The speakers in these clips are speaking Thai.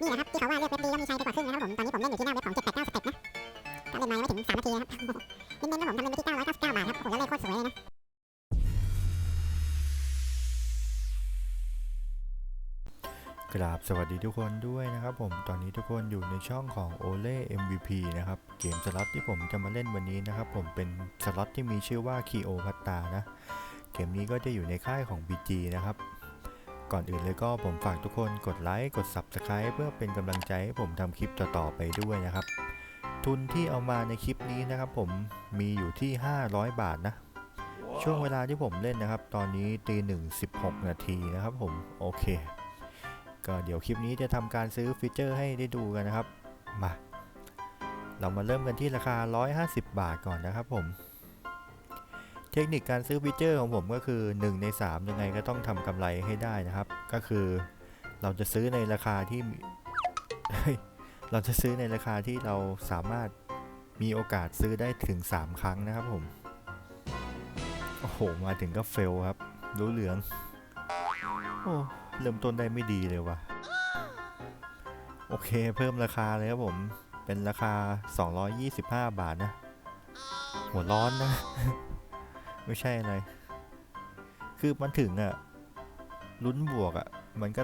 นี่นะครับที่เขาว่าเลือกเว็บดีก็มีชัยไปกว่าครึ่งนะครับผมตอนนี้ผมเล่นอยู่ที่หน้าเว็บของ789สเต็ปนะก็เล่นมายังไม่ถึง3นาทีนะครับเน้นๆนะผมทำเงินไปที่ 999 บาทครับโอ้โหแล้วเลขโคตรสวยเลยนะกราบสวัสดีทุกคนด้วยนะครับผมตอนนี้ทุกคนอยู่ในช่องของ o l e MVP นะครับเกมสล็อตที่ผมจะมาเล่นวันนี้นะครับผมเป็นสล็อตที่มีชื่อว่า k i o p a t t a นะเกมนี้ก็จะอยู่ในค่ายของ BG นะครับ ก่อนอื่นเลยก็ผมฝากทุกคนกดไลค์กด Subscribe เพื่อเป็นกำลังใจให้ผมทำคลิปต่อๆไปด้วยนะครับ ทุนที่เอามาในคลิปนี้นะครับ ผมมีอยู่ที่ 500 บาทนะช่วงเวลาที่ผมเล่นนะครับ ตอนนี้ตีหนึ่งสิบหกนาทีนะครับ ผมโอเค ก็เดี๋ยวคลิปนี้จะทำการซื้อฟีเจอร์ให้ได้ดูกันนะครับมาเรามาเริ่มกันที่ราคา 150 บาทก่อนนะครับผม เทคนิคการซื้อฟีเจอร์ของผมก็คือ 1 ใน 3 ยังไงก็ต้องทำกำไรให้ได้นะครับ ก็คือเราจะซื้อในราคาที่มีเฮ้ยเราจะซื้อในราคาที่เราสามารถมีโอกาสซื้อได้ถึง 3 ครั้งนะครับผม โอ้โห มาถึงก็เฟลครับ รู้เหลือง โอ้ เริ่มต้นได้ไม่ดีเลยว่ะ โอเค เพิ่มราคาเลยครับผม เป็นราคา 225 บาทนะ หัวร้อนนะ ไม่ใช่อะไร คือมันถึงอะลุ้นบวกอะมันก็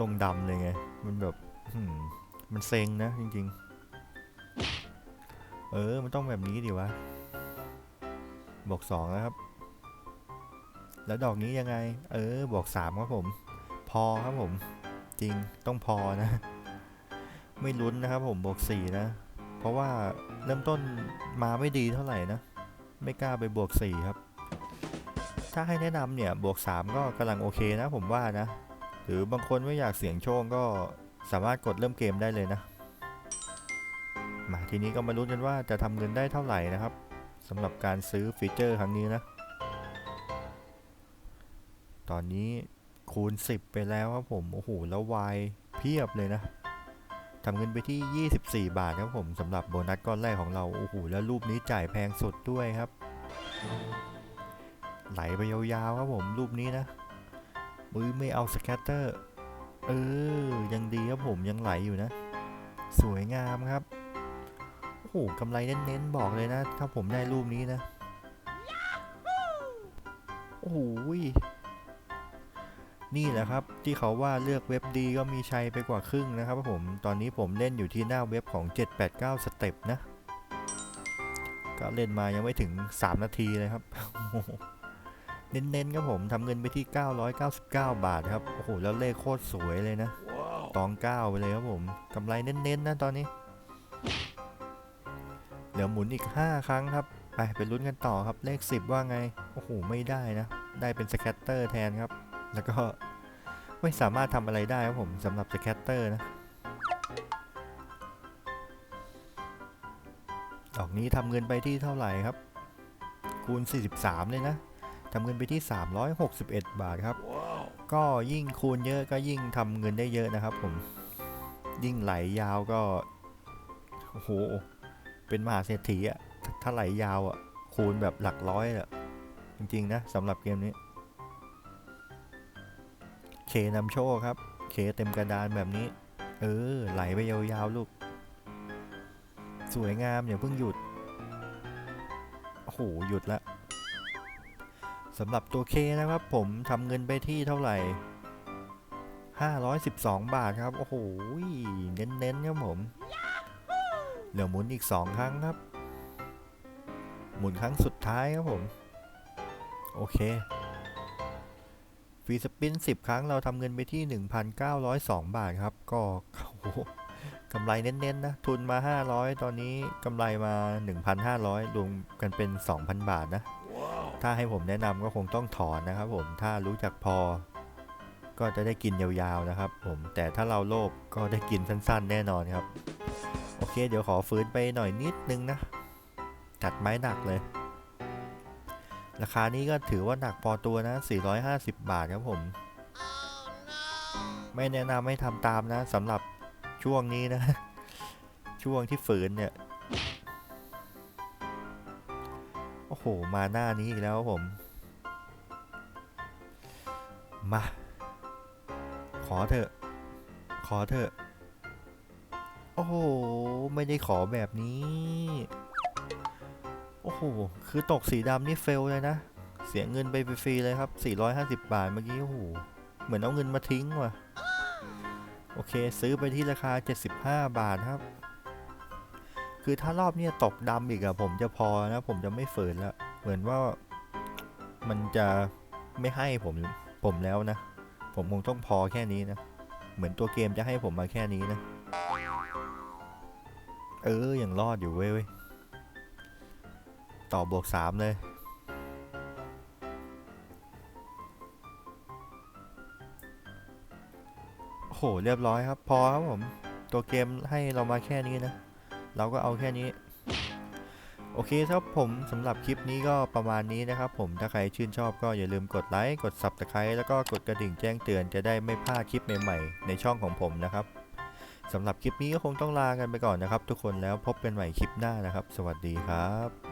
ลงดำเลยไง มันแบบหืมมันเซ็งนะจริง ๆ เออ มันต้องแบบนี้ดิวะ บวกสองนะครับ แล้วดอกนี้ยังไง เออ บวกสามครับผม พอครับผม จริง ต้องพอนะ ไม่ลุ้นนะครับผม บวกสี่นะ เพราะว่าเริ่มต้นมาไม่ดีเท่าไหร่นะ ไม่กล้าไปบวกสี่ครับ ถ้าให้แนะนำเนี่ยบวกสามก็กำลังโอเคนะผมว่านะ หรือบางคนไม่อยากเสี่ยงโชคก็สามารถกดเริ่มเกมได้เลยนะ มาทีนี้ก็มาลุ้นกันว่าจะทำเงินได้เท่าไหร่นะครับสำหรับการซื้อฟีเจอร์ครั้งนี้นะ ตอนนี้คูณ 10 ไปแล้วครับผม โอ้โห แล้ววายเพียบเลยนะทำเงินไปที่ 24 บาทครับผมสำหรับโบนัสก้อนแรกของเรา โอ้โห แล้วรูปนี้จ่ายแพงสุดด้วยครับ ไหลไปยาวๆครับผมรูปนี้นะมือไม่เอาสแคตเตอร์เออยังดีครับผมยังไหลอยู่นะ สวยงามครับโอ้โหกำไรเน้นๆบอกเลยนะ ถ้าผมได้รูปนี้นะโอ้โหนี่แหละครับที่เขาว่าเลือกเว็บดีก็มีชัยไปกว่าครึ่งนะครับผมตอนนี้ผมเล่นอยู่ที่หน้าเว็บของ 789สเต็ปนะ ก็เล่นมายังไม่ถึง 3 นาทีเลยครับ เน้นๆครับผมทำเงินไปที่ 999 บาทครับ โอ้โห แล้วเลขโคตรสวยเลยนะ ตอง 9 ไปเลยครับผมกำไรเน้นๆนะตอนนี้ เหลือหมุนอีก 5 ครั้งครับ ไปไปลุ้นกันต่อครับ เลข 10 ว่าไง โอ้โห ไม่ได้นะ ได้เป็นสแคตเตอร์แทนครับ แล้วก็ไม่สามารถทำอะไรได้ครับผมสำหรับสแคตเตอร์นะดอกนี้ทำเงินไปที่เท่าไหร่ครับ คูณ 43 เลยนะ ทำเงินไปที่ 361 บาทครับ ก็ยิ่งคูณเยอะก็ยิ่งทำเงินได้เยอะนะครับผม ยิ่งไหลยาวก็ โอ้โห เป็นมหาเศรษฐีอะถ้าถ้าไหลยาวอะคูณแบบหลักร้อยอะจริงๆนะสำหรับเกมนี้ เคนำโชคครับ เคเต็มกระดานแบบนี้ เออ ไหลไปยาวๆลูก สวยงามอย่าเพิ่งหยุด โอ้โห หยุดละ สำหรับตัวเคนะครับผมทำเงินไปที่เท่าไหร่ 512 บาทครับ โอ้โหเน้นๆครับผมเหลือหมุนอีก 2 ครั้งครับ หมุนครั้งสุดท้ายครับผม โอเคฟรีสปิน 10 ครั้งเราทำเงินไปที่ 1,902 บาทครับ ก็โอ้โหกำไรเน้นๆนะ ทุนมา 500 ตอนนี้กำไรมา 1,500รวมกันเป็น 2,000 บาทนะ ถ้าให้ผมแนะนำก็คงต้องถอนนะครับ ผมถ้ารู้จักพอ ก็จะได้กินยาวๆนะครับ ผมแต่ถ้าเราโลภก็ได้กินสั้น ๆ แน่นอนครับ โอเค เดี๋ยวขอฟื้นไปหน่อยนิดนึงนะจัดไม้หนักเลย ราคานี้ก็ถือว่าหนักพอตัวนะ 450 บาทครับผม ไม่แนะนำให้ทำตามนะสำหรับช่วงนี้นะ ช่วงที่ฝืนเนี่ย มาหน้านี้อีกแล้วผม มา ขอเถอะ ขอเถอะ โอ้โห ไม่ได้ขอแบบนี้ โอ้โห คือตกสีดำนี่เฟลเลยนะ เสียเงินไปฟรีเลยครับ 450 บาทเมื่อกี้ โอ้โห เหมือนเอาเงินมาทิ้งว่ะ โอเค ซื้อไปที่ราคา 75 บาทครับ คือถ้ารอบเนี้ยตกดำอีกอะผมจะพอนะผมจะไม่ฝืนแล้ว เหมือนว่ามันจะไม่ให้ผมผมแล้วนะ ผมคงต้องพอแค่นี้นะ เหมือนตัวเกมจะให้ผมมาแค่นี้นะ เอออยังรอดอยู่เว้ยต่อบวกสามเลยโอ้โหเรียบร้อยครับ พอครับผม ตัวเกมให้เรามาแค่นี้นะ เราก็เอาแค่นี้ โอเคครับผมสำหรับคลิปนี้ก็ประมาณนี้นะครับผมถ้าใครชื่นชอบก็อย่าลืมกดไลค์กด Subscribe แล้วก็กดกระดิ่งแจ้งเตือนจะได้ไม่พลาดคลิปใหม่ๆในช่องของผมนะครับสำหรับคลิปนี้ก็คงต้องลากันไปก่อนนะครับ ทุกคนแล้วพบกันใหม่คลิปหน้านะครับ สวัสดีครับ